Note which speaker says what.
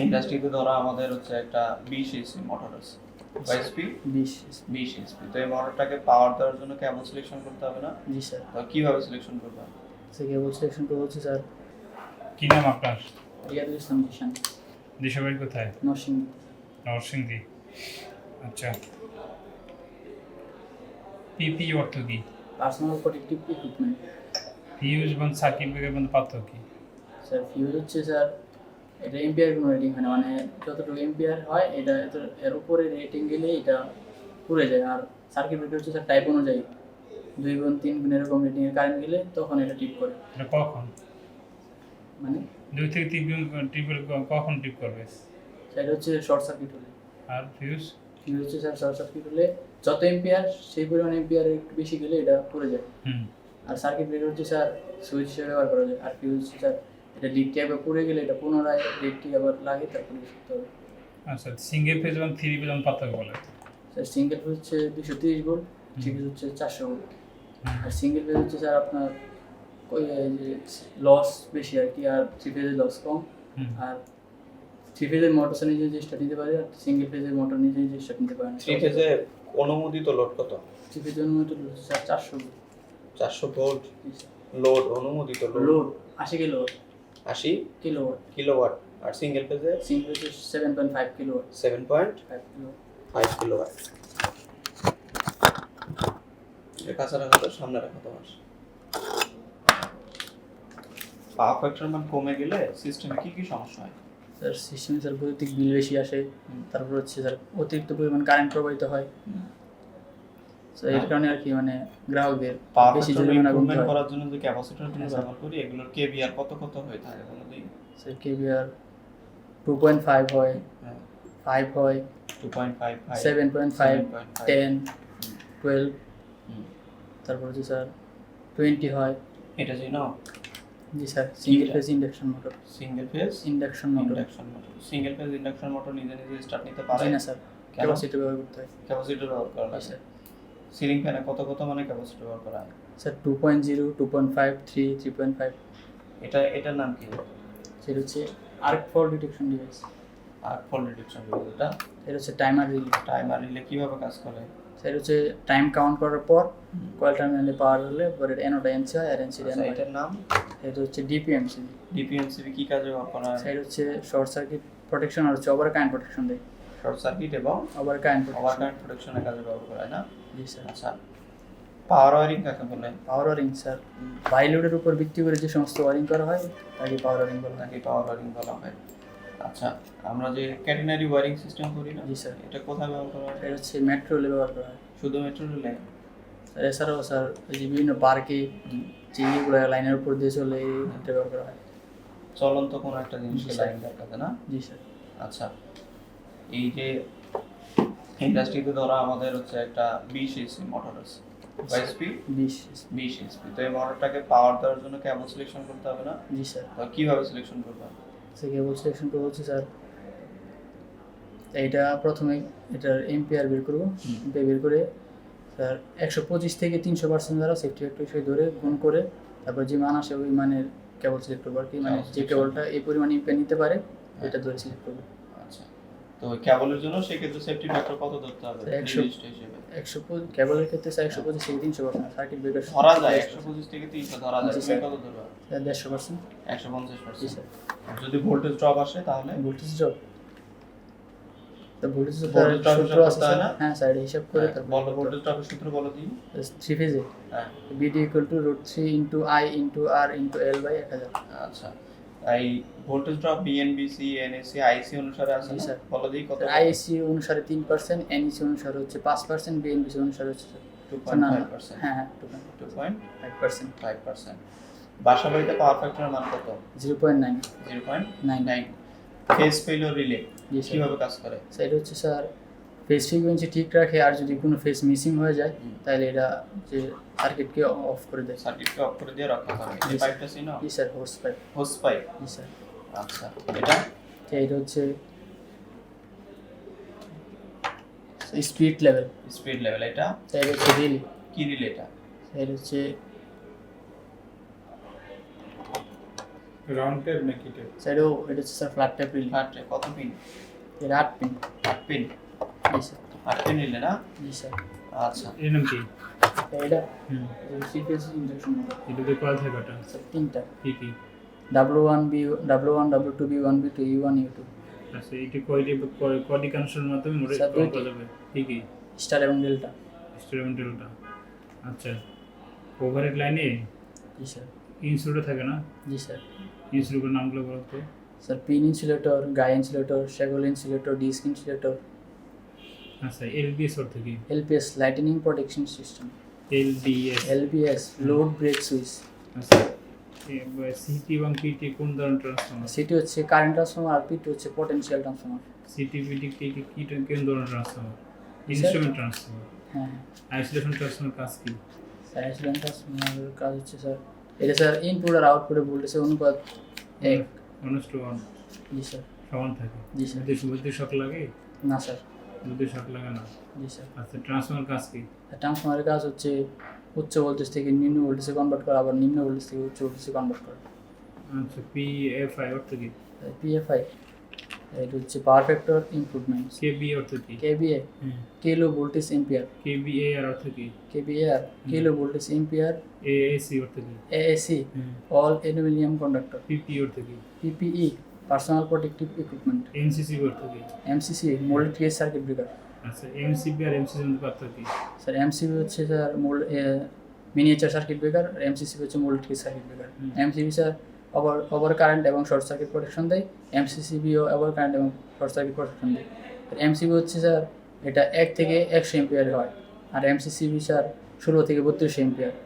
Speaker 1: ইন্ডাস্ট্রিতে ধরা আমাদের হচ্ছে একটা বিশ এসি মোটর আছে। এসপি
Speaker 2: বিশ
Speaker 1: বিশ এসপি তো এই মোটরটাকে পাওয়ার দেওয়ার জন্য কেবল সিলেকশন করতে হবে না?
Speaker 2: জি স্যার।
Speaker 1: তো কীভাবে সিলেকশন করবে
Speaker 2: সে কেবল সিলেকশন করে বলছি স্যার।
Speaker 3: কি নাম আপনার?
Speaker 2: রিয়াদুল ইসলাম কিষান
Speaker 3: দেশের বাড়ি কোথায়?
Speaker 2: নরসিংদী।
Speaker 3: নরসিংদী। আচ্ছা। পিপি অর্থ কি?
Speaker 2: পার্সোনাল প্রোটেক্টিভ ইকুইপমেন্ট
Speaker 3: ফিউজ এবং সার্কিট ব্রেকার মধ্যে পার্থক্য কি?
Speaker 2: স্যার ফিউজ হচ্ছে স্যার এটা এম্পিয়ার কোনো রেটিং হয় না। মানে যতটুকু এম্পিয়ার হয় এটা এত এর উপরে রেটিং গেলে এটা পুড়ে যায়। আর সার্কিট ব্রেকার হচ্ছে স্যার টাইপ অনুযায়ী। দুই গুণ তিন গুণ এরকম রেটিংয়ের কারেন্ট গেলে তখন এটা টিপ করে।
Speaker 3: এটা কখন?
Speaker 2: মানে?
Speaker 3: দুই থেকে তিন গুণ ট্রিপল কখন টিপ করবে?
Speaker 2: সেটা হচ্ছে শর্ট সার্কিট হলে।
Speaker 3: আর ফিউজ
Speaker 2: ফিউজ হচ্ছে স্যার শর্ট সার্কিট হলে যত এম্পিয়ার সেই পরিমাণ এম্পিয়ার একটু বেশি গেলে এটা পুড়ে যায়।
Speaker 3: হুম।
Speaker 2: আর সার্কিট ব্রেকার হচ্ছে স্যার সুইচ হিসেবে ব্যবহার করা যায়। আর ফিউজ হচ্ছে স্যার এটা লিকটি একবার পুড়ে গেলে এটা পুনরায় লিকটি আবার লাগে তারপরে ইউজ করতে হবে।
Speaker 3: আচ্ছা সিঙ্গেল ফেজ এবং থ্রি ফেজ এবং পার্থক্য বলে।
Speaker 2: স্যার সিঙ্গেল ফেজ হচ্ছে দুশো তিরিশ ভোল্ট থ্রি ফেজ হচ্ছে চারশো ভোল্ট আর সিঙ্গেল ফেজ হচ্ছে স্যার আপনার ওই যে লস বেশি আর কি আর থ্রি ফেজের লস কম। আর থ্রি ফেজের মোটর নিজে স্টার্ট নিতে পারে আর সিঙ্গেল ফেজের মোটর নিজে স্টার্ট নিতে পারে।
Speaker 1: থ্রি ফেজে অনুমোদিত লোড কত?
Speaker 2: থ্রি ফেজের মোটর হচ্ছে স্যার চারশো
Speaker 1: চারশো ভোল্ট লোড অনুমোদিত লোড
Speaker 2: লোড আশি কিলো
Speaker 1: আশি
Speaker 2: কিলো
Speaker 1: কিলোওয়াট। আর সিঙ্গেল ফেজে
Speaker 2: সিঙ্গেল হচ্ছে seven point five kilo
Speaker 1: seven point
Speaker 2: five kilo
Speaker 1: five kilowatt. কাছে রাখা তো সামনে রাখা তোমার। পাওয়ার ফ্যাক্টর মান কমে গেলে সিস্টেমে কি কি সমস্যা হয়?
Speaker 2: স্যার সিস্টেমে স্যার বৈদ্যুতিক বিল বেশি আসে তারপর হচ্ছে স্যার অতিরিক্ত পরিমাণ কারেন্ট প্রবাহিত হয়। তো এর কারণে আর কি মানে গ্রাহকদের বেশি জরিমানা গুনতে হয়।
Speaker 1: করার জন্য যে ক্যাপাসিটর
Speaker 2: হ্যাঁ, স্যার।
Speaker 1: ব্যবহার করি এগুলোর কেভিআর কত কত হয়ে থাকে বলো দিই
Speaker 2: স্যার পয়েন্ট ফাইভ হয়
Speaker 1: হ্যাঁ।
Speaker 2: ফাইভ হয়
Speaker 1: পয়েন্ট ফাইভ
Speaker 2: টেন টুয়েলভ
Speaker 1: হুম।
Speaker 2: তারপর হচ্ছে স্যার টোয়েন্টি হয়।
Speaker 1: এটা যে নাও।
Speaker 2: জি sir single? Phase induction motor
Speaker 1: single phase
Speaker 2: induction motor
Speaker 1: induction motor single phase induction motor নিজে নিজে স্টার্ট নিতে পারে?
Speaker 2: না স্যার।
Speaker 1: কেন?
Speaker 2: ক্যাপাসিটি ব্যবহার করতে হয়।
Speaker 1: ক্যাপাসিটর ব্যবহার করা
Speaker 2: স্যার।
Speaker 1: সিলিং ফ্যানে কত কত মানে ক্যাপাসিটর ব্যবহার করা হয়?
Speaker 2: Sir two point zero two point five three three point five
Speaker 1: এটা এটার নাম কি?
Speaker 2: সেটা হচ্ছে arc fall detection device
Speaker 1: arc fall detection device এটা?
Speaker 2: এটা হচ্ছে টাইমার রিলে
Speaker 1: টাইমার রিলে কীভাবে কাজ করে?
Speaker 2: সেটা হচ্ছে টাইম কাউন্ট করার পর কয়েল টার্মিনালে পাওয়ার হলে পরে এনোটা এনসি হয় আর এনসি
Speaker 1: আচ্ছা, এটার নাম?
Speaker 2: এটা হচ্ছে ডিপিএমসি
Speaker 1: ডিপিএমসিবি কি কাজে ব্যবহার করা হয়?
Speaker 2: সেটা হচ্ছে শর্ট সার্কিট প্রোটেকশন আর হচ্ছে ওভার কারেন্ট প্রোটেকশন দেয়।
Speaker 1: শর্ট সার্কিট এবং
Speaker 2: ওভার কারেন্ট
Speaker 1: ওভার কারেন্ট প্রোটেকশনের কাজে ব্যবহার করা হয় না?
Speaker 2: জি স্যার
Speaker 1: আচ্ছা পাওয়ার ওয়ারিং কাকে বলে?
Speaker 2: পাওয়ার ওয়ারিং স্যার বাই লোডের উপর ভিত্তি করে যে সমস্ত ওয়ারিং করা হয় তাকে পাওয়ার ওয়ারিং বলা
Speaker 1: নাকি পাওয়ার ওয়ারিং বলা হয়। আচ্ছা আমরা যে ক্যাটেনারি ওয়ারিং সিস্টেম করি না
Speaker 2: জি স্যার
Speaker 1: এটা কোথায় ব্যবহার করা হয়?
Speaker 2: এটা হচ্ছে মেট্রো রেলে ব্যবহার করা হয়।
Speaker 1: শুধু মেট্রো রেলে
Speaker 2: স্যার এছাড়াও স্যার যে বিভিন্ন পার্কে যে ইয়েগুলো লাইনের উপর দিয়ে চলে এটা ব্যবহার করা হয়।
Speaker 1: চলন্ত কোনো একটা জিনিসকে লাইন দেখাতে না?
Speaker 2: জি স্যার
Speaker 1: আচ্ছা এই যে ইন্ডাস্ট্রিতে ধরা আমাদের হচ্ছে একটা বিশ এসি মোটর আছে। এসপি
Speaker 2: বিশ
Speaker 1: বিশ এসপি তো এই মোটরটাকে পাওয়ার দেওয়ার জন্য সিলেকশন করতে হবে না?
Speaker 2: জি স্যার।
Speaker 1: তো কীভাবে সিলেকশন
Speaker 2: সে কেবল সিলেকশন করব হচ্ছে স্যার এইটা প্রথমে এটার এমপিআর বের করব। এমপিআর বের করে স্যার একশো পঁচিশ থেকে তিনশো পার্সেন্ট দ্বারা সেফটি ফ্যাক্টর হিসেবে ধরে গুণ করে তারপর যে মান আসে ওই মানের কেবল সিলেক্ট করব আর কি। মানে যে কেবলটা এই পরিমাণে নিতে পারে এটা ধরে সিলেক্ট করব।
Speaker 1: তো কেবলের জন্য সেক্ষেত্রে সেফটি ফ্যাক্টর কত ধরতে হবে?
Speaker 2: একশো।
Speaker 1: নির্দিষ্ট হিসেবে।
Speaker 2: একশো কেবলের ক্ষেত্রে স্যার একশো পঁচিশ থেকে তিনশো পার্সেন্ট সার্কিট ব্রেকার
Speaker 1: ধরা যায় একশো পঁচিশ থেকে তিনশো ধরা যায়। তুমি কত ধরবে?
Speaker 2: দেড়শো পার্সেন্ট।
Speaker 1: একশো পঞ্চাশ
Speaker 2: জি
Speaker 1: পার্সেন্ট যদি ভোল্টেজ ড্রপ আসে তাহলে?
Speaker 2: ভোল্টেজ ড্রপ তো ভোল্টেজ
Speaker 1: Voltage
Speaker 2: সূত্র
Speaker 1: হিসাব হয় না?
Speaker 2: হ্যাঁ স্যার হিসাব করে
Speaker 1: হ্যাঁ, বলো ভোল্টেজ ড্রপের সূত্র বলো দিই।
Speaker 2: থ্রি ফেজে
Speaker 1: হ্যাঁ।
Speaker 2: VD equal to root three into I into R into L by এক হাজার।
Speaker 1: আচ্ছা। এই voltage drop BNBC NAC IC অনুসারে আছে
Speaker 2: স্যার।
Speaker 1: বলো দিই কত
Speaker 2: আইএসি অনুসারে তিন পার্সেন্ট এনইসি অনুসারে হচ্ছে পাঁচ পার্সেন্ট বিএনবিসি অনুসারে হচ্ছে
Speaker 1: টু
Speaker 2: স্যার, না
Speaker 1: পয়েন্ট
Speaker 2: না
Speaker 1: ফাইভ পার্সেন্ট
Speaker 2: হ্যাঁ হ্যাঁ two
Speaker 1: two point
Speaker 2: five percent
Speaker 1: five percent বাসা বাড়িতে পাওয়ার ফ্যাক্টরের মান কত?
Speaker 2: Zero point nine
Speaker 1: zero point
Speaker 2: nine
Speaker 1: nine phase failure relay কীভাবে কাজ করে?
Speaker 2: এটা হচ্ছে স্যার ফেস ফ্রিকোয়েন্সি ঠিক রাখে আর যদি কোনো ফেস মিসিং হয়ে যায় তাহলে এটা যে সার্কিটকে অফ করে দেয়।
Speaker 1: সার্কিটকে অফ করে দিয়ে রক্ষা করে
Speaker 2: জি,
Speaker 1: এই
Speaker 2: স্যার।
Speaker 1: পাইপটা চিনো
Speaker 2: জি sir hose pipe
Speaker 1: hose pipe
Speaker 2: জি স্যার
Speaker 1: আচ্ছা এটা?
Speaker 2: তো এটা হচ্ছে স্পিড লেভেল
Speaker 1: স্পিড লেভেল এটা?
Speaker 2: এটা হচ্ছে রিলি
Speaker 1: কি রিলে এটা?
Speaker 2: এটা হচ্ছে
Speaker 3: রাউন্ড টাইপ নাকি টাইপ
Speaker 2: সাইডেও এটা হচ্ছে স্যার ফ্ল্যাট টাইপ রিলিং
Speaker 1: আট কত পিন
Speaker 2: এটা আট পিন
Speaker 1: আট পিন নিলে না
Speaker 2: জি স্যার
Speaker 1: আচ্ছা
Speaker 3: এর নাম কি
Speaker 2: এটা
Speaker 3: হুম
Speaker 2: সিপিএস
Speaker 3: কয় থাকে ওটা
Speaker 2: স্যার তিনটা
Speaker 3: কি কি
Speaker 2: W one B W one W two B one B two U one U two
Speaker 3: আচ্ছা এটি কয়টি কয়টি কানেকশনের মাধ্যমে
Speaker 2: স্যার,
Speaker 3: করা যাবে কি কি
Speaker 2: স্টার এবং ডেল্টা
Speaker 3: আচ্ছা। ওভারহেড লাইনে
Speaker 2: জি স্যার
Speaker 3: ইনসুলেটর থাকে না?
Speaker 2: জি স্যার
Speaker 3: ইনসুলেটরের নামগুলো বলো তো।
Speaker 2: Sir pin insulator guy insulator shackle insulator disc insulator
Speaker 3: আচ্ছা এলবিএস অর্থ কি?
Speaker 2: LPS lightning protection system
Speaker 3: LDS
Speaker 2: LPS load break switch
Speaker 3: আচ্ছা সিটি এবং পিটি কোন ধরনের ট্রান্সফর্মার
Speaker 2: সিটি হচ্ছে কারেন্ট ট্রান্সফর্মার আর পিটি হচ্ছে পটেনশিয়াল ট্রান্সফর্মার
Speaker 3: সিটি পিটি কি কি কোন ধরনের ট্রান্সফর্মার ইনস্ট্রুমেন্ট ট্রান্সফর্মার
Speaker 2: হ্যাঁ।
Speaker 3: আইসোলেশন ট্রান্সফর্মার কাজ কি?
Speaker 2: আইসোলেশন ট্রান্সফর্মারের কাজ হচ্ছে স্যার এটা স্যার ইনপুট আর আউটপুটে ভোল্টেজের অনুপাত এক।
Speaker 3: ওয়ান
Speaker 2: জি স্যার
Speaker 3: সমান থাকে।
Speaker 2: জি স্যার
Speaker 3: বুদ্ধি শক লাগে?
Speaker 2: না স্যার
Speaker 3: বুদ্ধি শক লাগে না
Speaker 2: জি স্যার
Speaker 3: আচ্ছা ট্রান্সফর্মার কাজ কি
Speaker 2: ট্রান্সফর্মারের কাজ হচ্ছে উচ্চ ভোল্টেজ থেকে নিম্ন ভোল্টেজে কনভার্ট করা আবার নিম্ন ভোল্টেজ থেকে উচ্চ ভোল্টেজে কনভার্ট করা
Speaker 3: আচ্ছা পিএফআই অর্থ কি
Speaker 2: পিএফআই এটা হচ্ছে পাওয়ার ফ্যাক্টর ইমপ্রুভমেন্ট
Speaker 3: কেবি অর্থ কি
Speaker 2: KVA kilo voltage ampere
Speaker 3: KVA আর অর্থ কি
Speaker 2: কেবিএর কিলো ভোল্টেজ এম্পিয়ার
Speaker 3: এএসি অর্থ কি
Speaker 2: AAC all aluminium conductor
Speaker 3: PP অর্থ কি
Speaker 2: PPE personal protective equipment
Speaker 3: NCC অর্থ কি
Speaker 2: MCC moulded case circuit breaker
Speaker 3: আচ্ছা এমসিবি আর এমসিসির মধ্যে পার্থক্য কি
Speaker 2: স্যার এমসিবি হচ্ছে sir mould miniature circuit breaker আর এমসিসি হচ্ছে mould case circuit breaker. MCB sir over over current এবং শর্ট সার্কিট প্রোটেকশন দেয় এমসিসিবিও ওভার কারেন্ট এবং শর্ট সার্কিট প্রোটেকশন দেয় আর এমসিবি হচ্ছে স্যার এটা এক থেকে একশো এম্পিয়ার হয় আর এমসিসিবি স্যার ষোলো থেকে বত্রিশশো এম্পিয়ার